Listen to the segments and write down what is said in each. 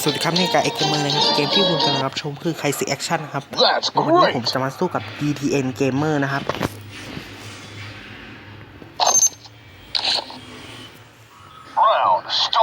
สวัสดีครับนี่กับเอ็กเกมเมอร์นะครับเกมที่คุณกำลังรับชมคือ Crazy Action ครับ That's วันนี้ great. ผมจะมาสู้กับ DTN Gamer นะครับ Round start.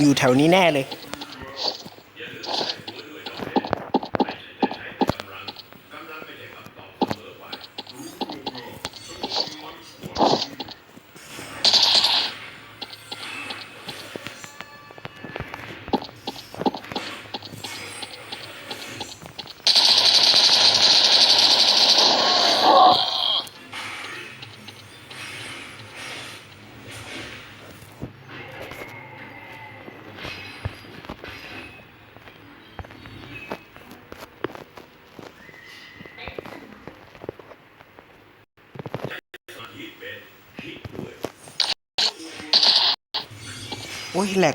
อยู่แถวนี้แน่เลย โอ้ยแหล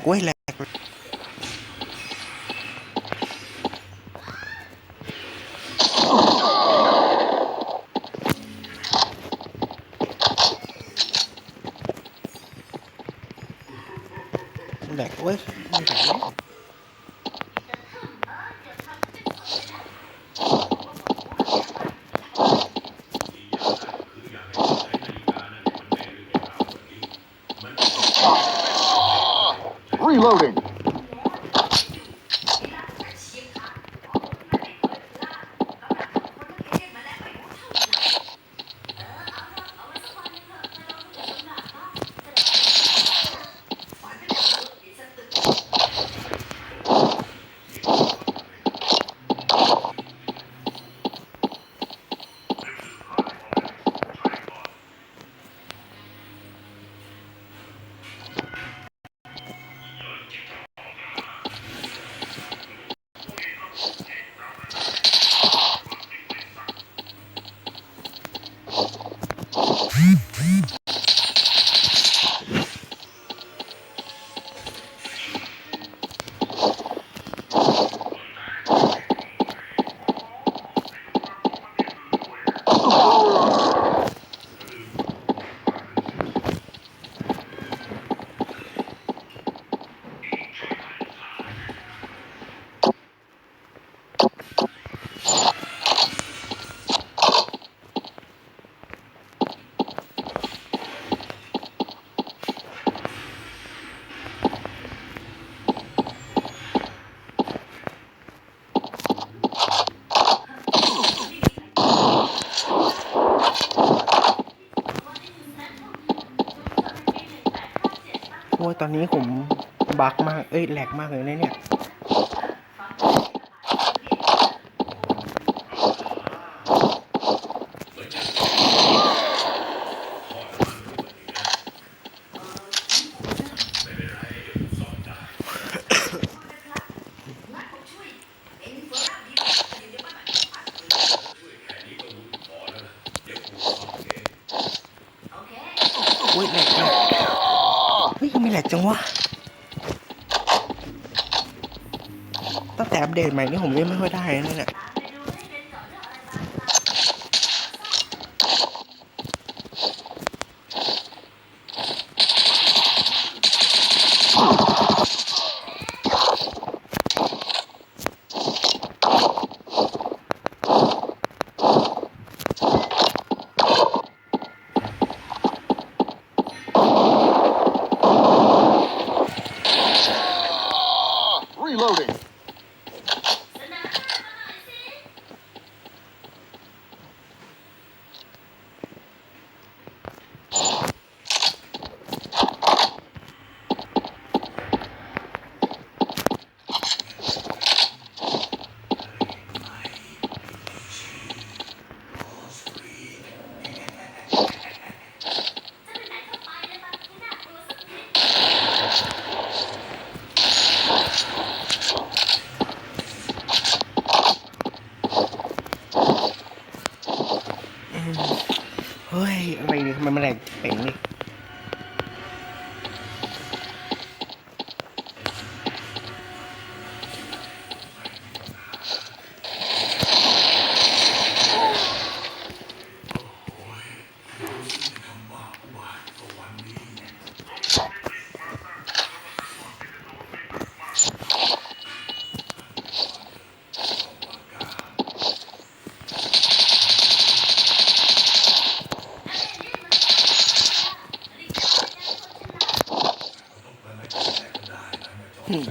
นนี้ผมบักมาก เอ้ยแหลกมากเลยนะเนี่ย โอ้ยแหลกแหลกเฮ้ยทำไมแหลก จังวะ ตั้งแต่อัปเดตใหม่นี่ผมเล่นไม่ค่อยได้นะเนี่ย Reloading. เ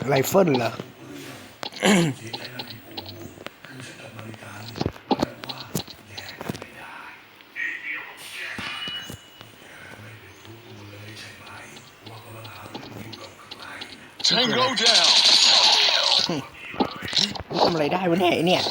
ไรเฟิลเหรอ Tango down. ทำอะไรได้วะเนี่ยไอ้เนี่ย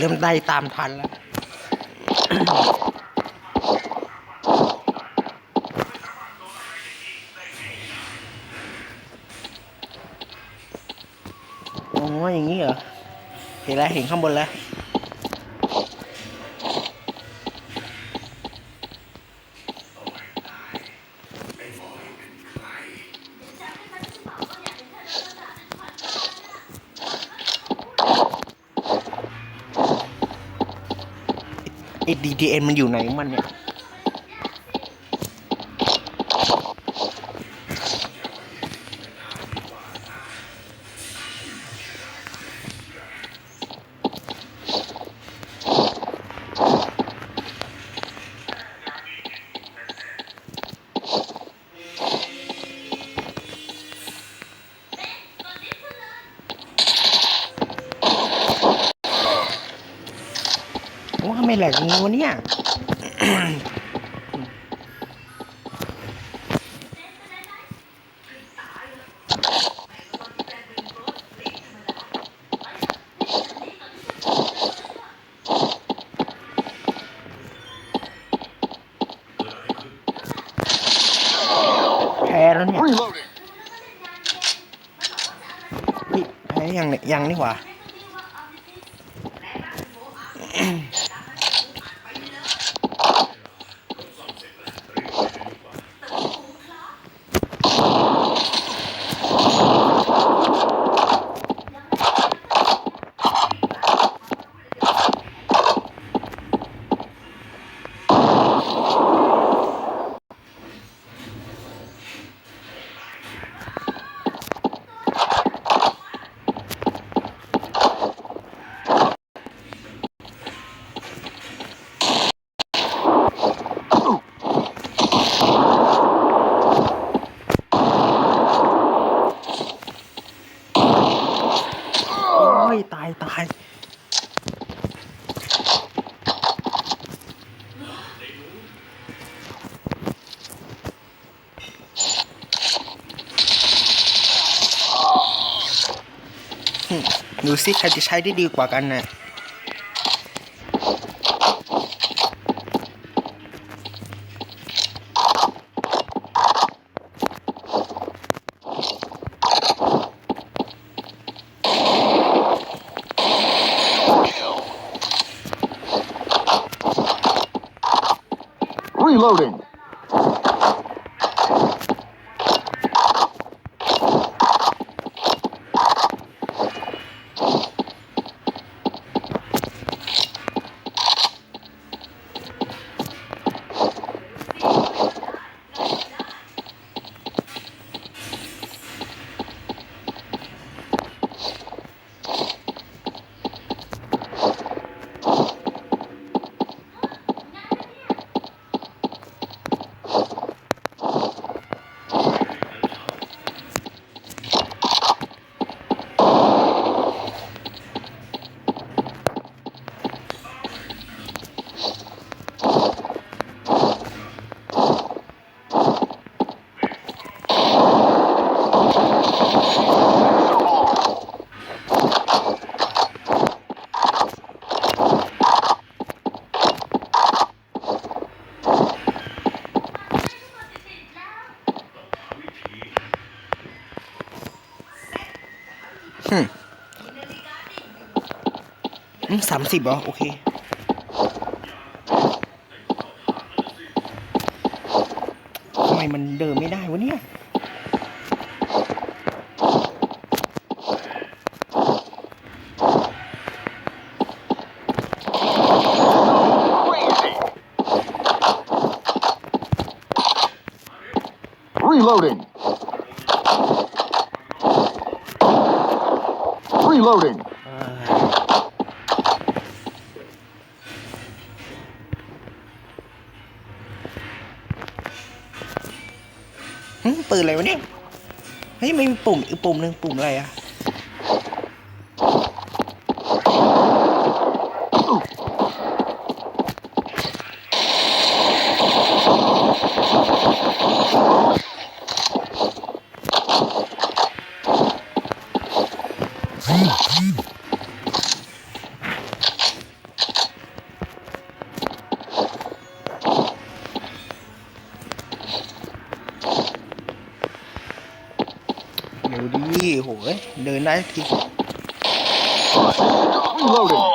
เริ่มได้ตามทันแล้วโอ้ยอย่างนี้เหรอ เห็นแล้วเห็นข้างบนแล้ว ไอ้ DDN มันอยู่ไหนของมันเนี่ย ไมแหลกอย่างงี้วะเนี่ยแพ้แล้วเนี่ย Reloading. เฮ้ยแพ้ยังเนี่ยยังนี่หว่า โอ้ย ตายตาย ดูสิใครจะใช้ได้ดีกว่ากันน่ะ Reloading. Invincible. สามสิบเหรอ โอเคทำไมมันเดินไม่ได้วะเนี่ย Reloading. เออหึ ปืนอะไรวะเนี่ย เฮ้ยไม่มีปุ่มอีกปุ่มหนึ่งปุ่มอะไรอะ เดี๋ยวดีโหยเดินได้ที Reloading.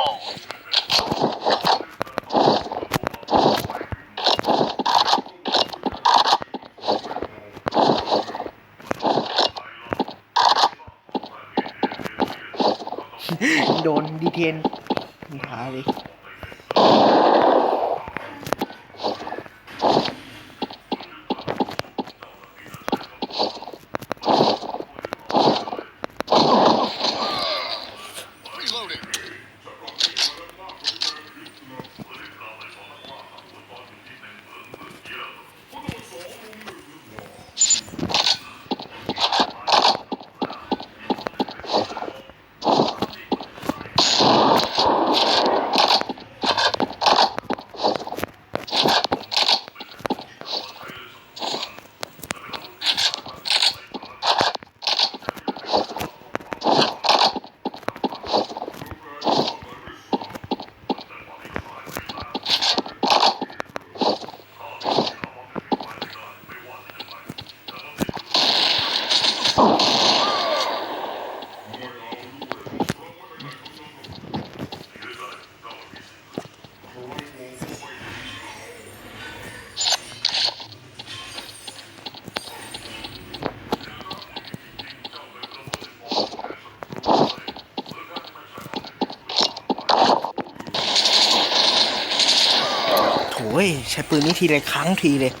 โดนดีเทนพาเลย Reloading. โถยใช้ปืนนี้ทีเลยครั้งทีเลย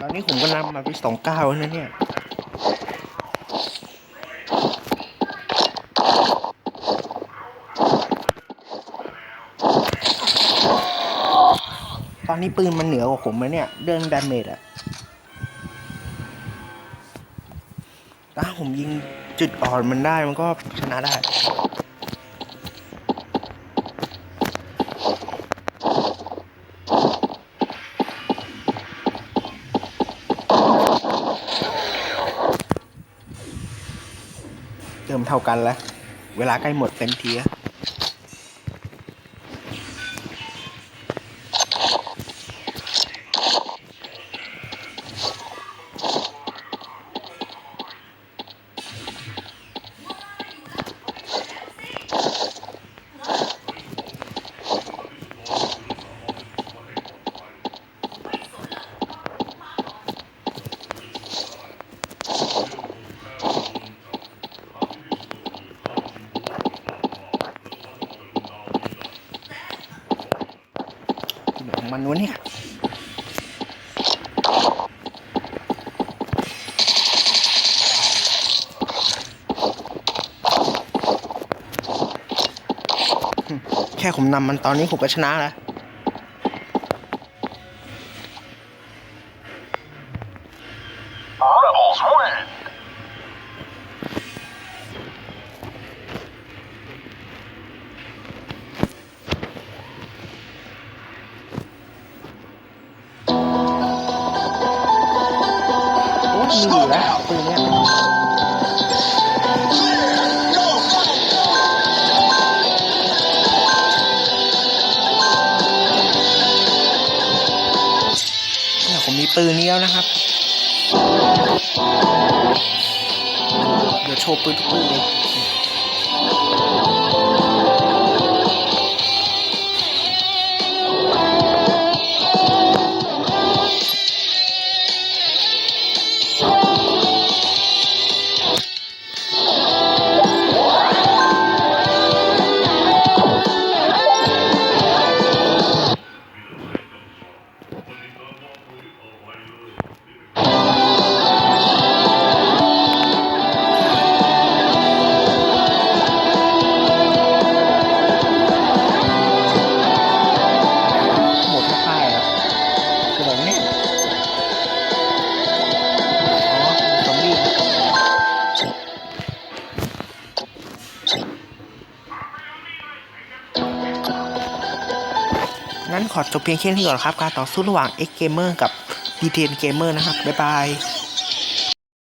ตอนนี้ผมก็นำมาไปสองเก้าแล้วนะเนี่ย ต อนนี้ปืนมันเหนือกว่าผมนะเนี่ย เรื่องดาเมจอะถ้าผมยิงจุดอ่อนมันได้มันก็ชนะได้เติมเท่ากันแล้ว เวลาใกล้หมดเต็มทีแล้ว ผมนำมันตอนนี้ผมก็ชนะแล้ว นะครับ เดี๋ยวโชว์ปืนทุกปืนเลย จบเพียงแค่นี้ก่อนครับ การต่อสู้ระหว่าง X Gamer กับ d t n Gamer นะครับ บ๊ายบาย